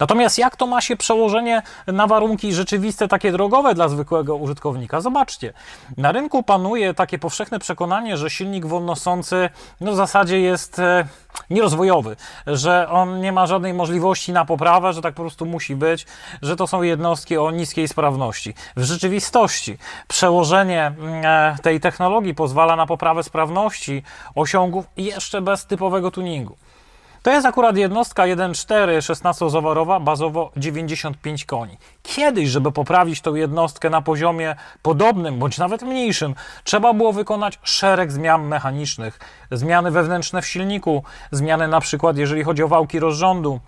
Natomiast jak to ma się przełożenie na warunki rzeczywiste, takie drogowe dla zwykłego użytkownika? Zobaczcie, na rynku panuje takie powszechne przekonanie, że silnik wolnosący no w zasadzie jest e, nierozwojowy, że on nie ma żadnej możliwości na poprawę, że tak po prostu musi być, że to są jednostki o niskiej sprawności. W rzeczywistości przełożenie e, tej technologii pozwala na poprawę sprawności osiągów jeszcze bez typowego tuningu. To jest akurat jednostka 1.4 16-zaworowa, bazowo 95 koni. Kiedyś, żeby poprawić tą jednostkę na poziomie podobnym bądź nawet mniejszym, trzeba było wykonać szereg zmian mechanicznych. Zmiany wewnętrzne w silniku, zmiany na przykład jeżeli chodzi o wałki rozrządu,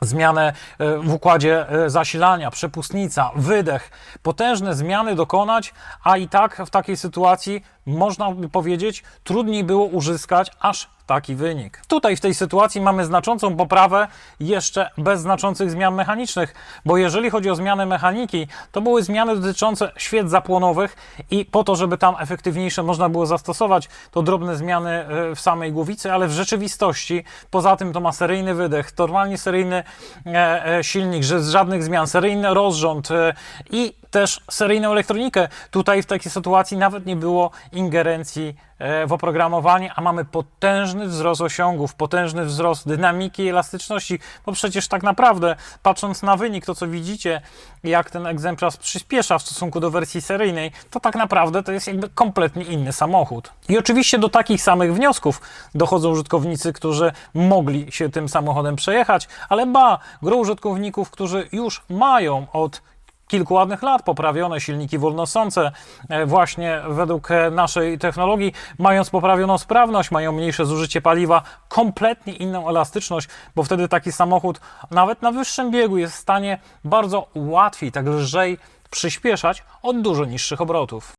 zmianę e, w układzie e, zasilania, przepustnica, wydech, potężne zmiany dokonać, a i tak w takiej sytuacji można by powiedzieć, trudniej było uzyskać aż taki wynik. Tutaj w tej sytuacji mamy znaczącą poprawę jeszcze bez znaczących zmian mechanicznych, bo jeżeli chodzi o zmiany mechaniki, to były zmiany dotyczące świec zapłonowych i po to, żeby tam efektywniejsze można było zastosować, to drobne zmiany e, w samej głowicy, ale w rzeczywistości poza tym to ma seryjny wydech, normalnie seryjny e, e, silnik, że z żadnych zmian, seryjny rozrząd i też seryjną elektronikę. Tutaj w takiej sytuacji nawet nie było ingerencji w oprogramowanie, a mamy potężny wzrost osiągów, potężny wzrost dynamiki i elastyczności, bo przecież tak naprawdę, patrząc na wynik, to co widzicie, jak ten egzemplarz przyspiesza w stosunku do wersji seryjnej, to tak naprawdę to jest jakby kompletnie inny samochód. I oczywiście do takich samych wniosków dochodzą użytkownicy, którzy mogli się tym samochodem przejechać, ale ba, gro użytkowników, którzy już mają od kilku ładnych lat poprawione silniki wolnosące e, właśnie według e, naszej technologii, mając poprawioną sprawność, mają mniejsze zużycie paliwa, kompletnie inną elastyczność, bo wtedy taki samochód nawet na wyższym biegu jest w stanie bardzo łatwiej, tak lżej przyspieszać od dużo niższych obrotów.